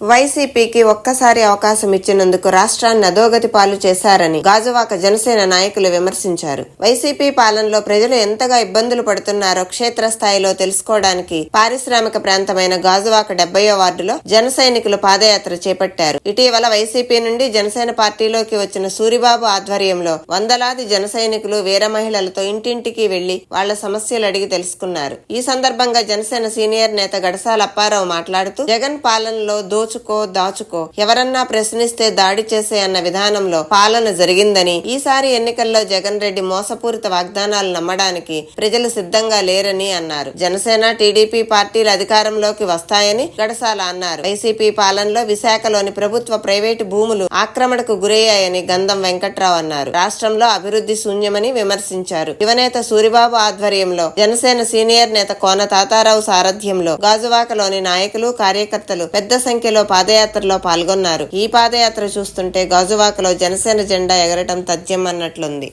వైసీపీకి ఒక్కసారి అవకాశం ఇచ్చినందుకు రాష్ట్రాన్ని అధోగతి పాలు చేశారని గాజువాక జనసేన నాయకులు విమర్శించారు. వైసీపీ పాలనలో ప్రజలు ఎంతగా ఇబ్బందులు పడుతున్నారో క్షేత్రస్థాయిలో తెలుసుకోవడానికి పారిశ్రామిక ప్రాంతమైన గాజువాక డెబ్బయో వార్డులో జన సైనికులు పాదయాత్ర చేపట్టారు. ఇటీవల వైసీపీ నుండి జనసేన పార్టీలోకి వచ్చిన సూరిబాబు ఆధ్వర్యంలో వందలాది జన సైనికులు వీర మహిళలతో ఇంటింటికి వెళ్ళి వాళ్ళ సమస్యలు అడిగి తెలుసుకున్నారు. ఈ సందర్భంగా జనసేన సీనియర్ నేత గడసాల అప్పారావు మాట్లాడుతూ జగన్ పాలనలో దోచుకో దాచుకో. ఎవరన్నా ప్రశ్నిస్తే దాడి చేసే అన్న విధానంలో పాలన జరిగిందని ఈసారి ఎన్నికల్లో జగన్ రెడ్డి మోసపూరిత వాగ్దానాలు నమ్మడానికి ప్రజలు సిద్ధంగా లేరని అన్నారు. జనసేన టీడీపీ పార్టీలు అధికారంలోకి వస్తాయని గడసాల అన్నారు. వైసీపీ పాలనలో విశాఖలోని ప్రభుత్వ ప్రైవేటు భూములు ఆక్రమణకు గురయ్యాయని గంధం వెంకట్రావు అన్నారు. రాష్ట్రంలో అభివృద్ధి శూన్యమని విమర్శించారు. యువనేత సూరిబాబు ఆధ్వర్యంలో జనసేన సీనియర్ నేత కోన తాతారావు సారథ్యంలో గాజువాకలోని నాయకులు కార్యకర్తలు పెద్ద సంఖ్యలో పాదయాత్రలో పాల్గొన్నారు. ఈ పాదయాత్ర చూస్తుంటే గాజువాకలో జనసేన జెండా ఎగరటం తథ్యం అన్నట్లుంది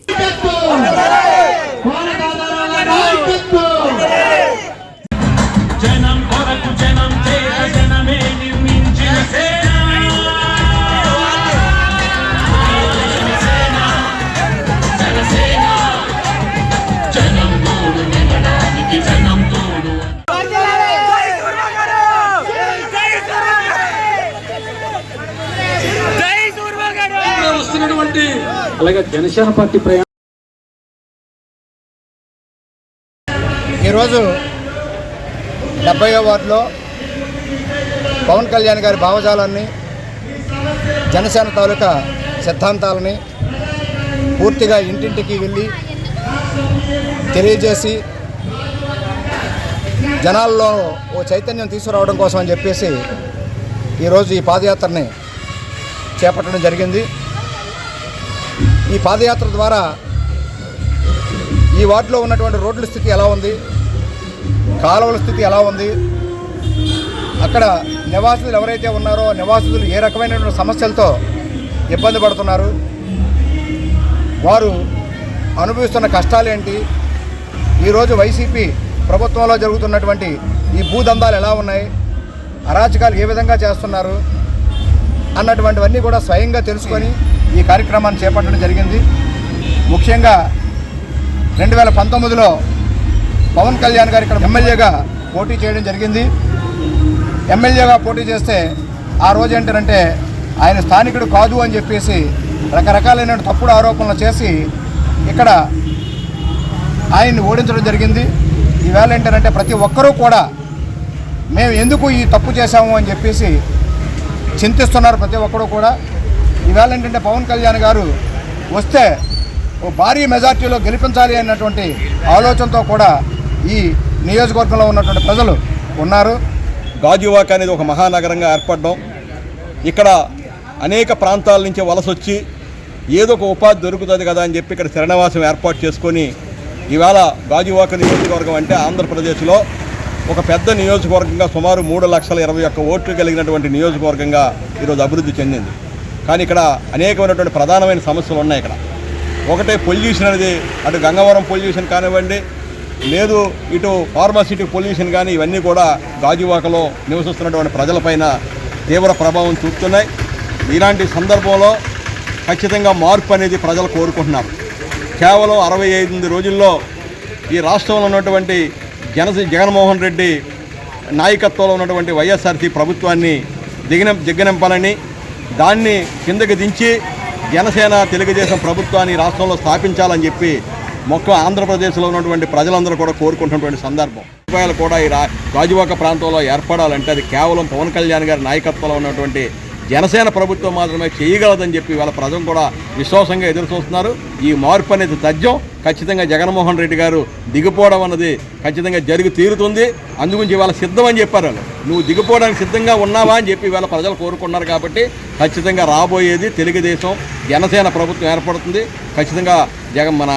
అలాగే జనసేన పార్టీ ప్రయాణం ఈరోజు డెబ్బైవ వార్డులో పవన్ కళ్యాణ్ గారి భావజాలాన్ని జనసేన తాలూకా సిద్ధాంతాలని పూర్తిగా ఇంటింటికి వెళ్ళి తెలియజేసి జనాల్లో ఓ చైతన్యం తీసుకురావడం కోసం అని చెప్పేసి ఈరోజు ఈ పాదయాత్రని చేపట్టడం జరిగింది. ఈ పాదయాత్ర ద్వారా ఈ వార్డులో ఉన్నటువంటి రోడ్ల స్థితి ఎలా ఉంది? కాలువల స్థితి ఎలా ఉంది? అక్కడ నివాసితులు ఎవరైతే ఉన్నారో నివాసితులు ఏ రకమైనటువంటి సమస్యలతో ఇబ్బంది పడుతున్నారు? వారు అనుభవిస్తున్న కష్టాలేంటి ఈరోజు వైసీపీ ప్రభుత్వంలో జరుగుతున్నటువంటి ఈ భూదందాలు ఎలా ఉన్నాయి? అరాచకాలు ఏ విధంగా చేస్తున్నారు? అన్నటువంటివన్నీ కూడా స్వయంగా తెలుసుకొని ఈ కార్యక్రమాన్ని చేపట్టడం జరిగింది. ముఖ్యంగా రెండు వేల పంతొమ్మిదిలో పవన్ కళ్యాణ్ గారు ఇక్కడ ఎమ్మెల్యేగా పోటీ చేయడం జరిగింది. ఎమ్మెల్యేగా పోటీ చేస్తే ఆ రోజు ఏంటంటే ఆయన స్థానికుడు కాదు అని చెప్పేసి రకరకాలైన తప్పుడు ఆరోపణలు చేసి ఇక్కడ ఆయన్ని ఓడించడం జరిగింది. ఈవేళ ఏంటంటే ప్రతి ఒక్కరూ కూడా మేము ఎందుకు ఈ తప్పు చేశాము అని చెప్పేసి చింతిస్తున్నారు ప్రతి ఒక్కరూ కూడా. ఈవేళ ఏంటంటే పవన్ కళ్యాణ్ గారు వస్తే ఓ భారీ మెజార్టీలో గెలిపించాలి అన్నటువంటి ఆలోచనతో కూడా ఈ నియోజకవర్గంలో ఉన్నటువంటి ప్రజలు ఉన్నారు. గాజువాక అనేది ఒక మహానగరంగా ఏర్పడడం ఇక్కడ అనేక ప్రాంతాల నుంచి వలస వచ్చి ఏదో ఒక ఉపాధి దొరుకుతుంది కదా అని చెప్పి ఇక్కడ శరణవాసం ఏర్పాటు చేసుకొని ఈవేళ గాజువాక నియోజకవర్గం అంటే ఆంధ్రప్రదేశ్లో ఒక పెద్ద నియోజకవర్గంగా సుమారు మూడు లక్షల ఇరవై ఒక్క ఓట్లు కలిగినటువంటి నియోజకవర్గంగా ఈరోజు అభివృద్ధి చెందింది. కానీ ఇక్కడ అనేకమైనటువంటి ప్రధానమైన సమస్యలు ఉన్నాయి ఇక్కడ. ఒకటే పొల్యూషన్ అనేది అటు గంగవరం పొల్యూషన్ కానివ్వండి లేదు ఇటు ఫార్మాసిటీ పొల్యూషన్ కానీ ఇవన్నీ కూడా గాజువాకలో నివసిస్తున్నటువంటి ప్రజలపైన తీవ్ర ప్రభావం చూపుతున్నాయి. ఇలాంటి సందర్భంలో ఖచ్చితంగా మార్పు అనేది ప్రజలు కోరుకుంటున్నారు. కేవలం అరవై ఐదు రోజుల్లో ఈ రాష్ట్రంలో ఉన్నటువంటి జన జగన్మోహన్ రెడ్డి నాయకత్వంలో ఉన్నటువంటి వైఎస్ఆర్సీ ప్రభుత్వాన్ని దిగిన దిగ్గనింపాలని దాన్ని కిందకి దించి జనసేన తెలుగుదేశం ప్రభుత్వాన్ని రాష్ట్రంలో స్థాపించాలని చెప్పి మొక్క ఆంధ్రప్రదేశ్లో ఉన్నటువంటి ప్రజలందరూ కూడా కోరుకుంటున్నటువంటి సందర్భం. రూపాయలు కూడా ఈ రాజువాక ప్రాంతంలో ఏర్పడాలంటే అది కేవలం పవన్ కళ్యాణ్ గారి నాయకత్వంలో ఉన్నటువంటి జనసేన ప్రభుత్వం మాత్రమే చేయగలదని చెప్పి వాళ్ళ ప్రజలు కూడా విశ్వాసంగా ఎదురు చూస్తున్నారు. ఈ మార్పు అనేది తథ్యం. ఖచ్చితంగా జగన్మోహన్ రెడ్డి గారు దిగిపోవడం అన్నది ఖచ్చితంగా జరిగి తీరుతుంది. అందుగురించి ఇవాళ సిద్ధం అని చెప్పారు వాళ్ళు. నువ్వు దిగిపోవడానికి సిద్ధంగా ఉన్నావా అని చెప్పి ఇవాళ ప్రజలు కోరుకున్నారు కాబట్టి ఖచ్చితంగా రాబోయేది తెలుగుదేశం జనసేన ప్రభుత్వం ఏర్పడుతుంది. ఖచ్చితంగా జగన్ మన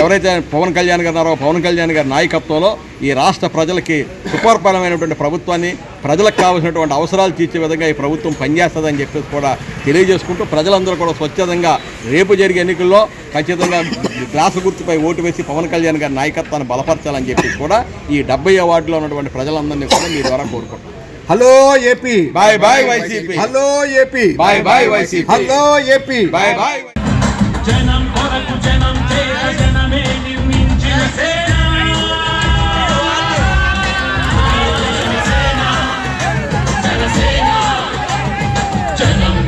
ఎవరైతే పవన్ కళ్యాణ్ గారు ఉన్నారో పవన్ కళ్యాణ్ గారి నాయకత్వంలో ఈ రాష్ట్ర ప్రజలకి సుపరిపాలనమైనటువంటి ప్రభుత్వాన్ని ప్రజలకు కావాల్సినటువంటి అవసరాలు తీర్చే విధంగా ఈ ప్రభుత్వం పనిచేస్తుందని చెప్పేసి కూడా తెలియజేసుకుంటూ ప్రజలందరూ కూడా స్వచ్ఛందంగా రేపు జరిగే ఎన్నికల్లో ఖచ్చితంగా గ్లాసు గుర్తుపై ఓటు వేసి పవన్ కళ్యాణ్ గారి నాయకత్వాన్ని బలపరచాలని చెప్పి కూడా ఈ డెబ్బై వార్డులో ఉన్నటువంటి ప్రజలందరినీ కూడా మీ ద్వారా కోరుకుంటున్నాం. Hello AP. Bye bye YCP. Hello AP. Bye bye YCP. Hello AP. Bye bye జనం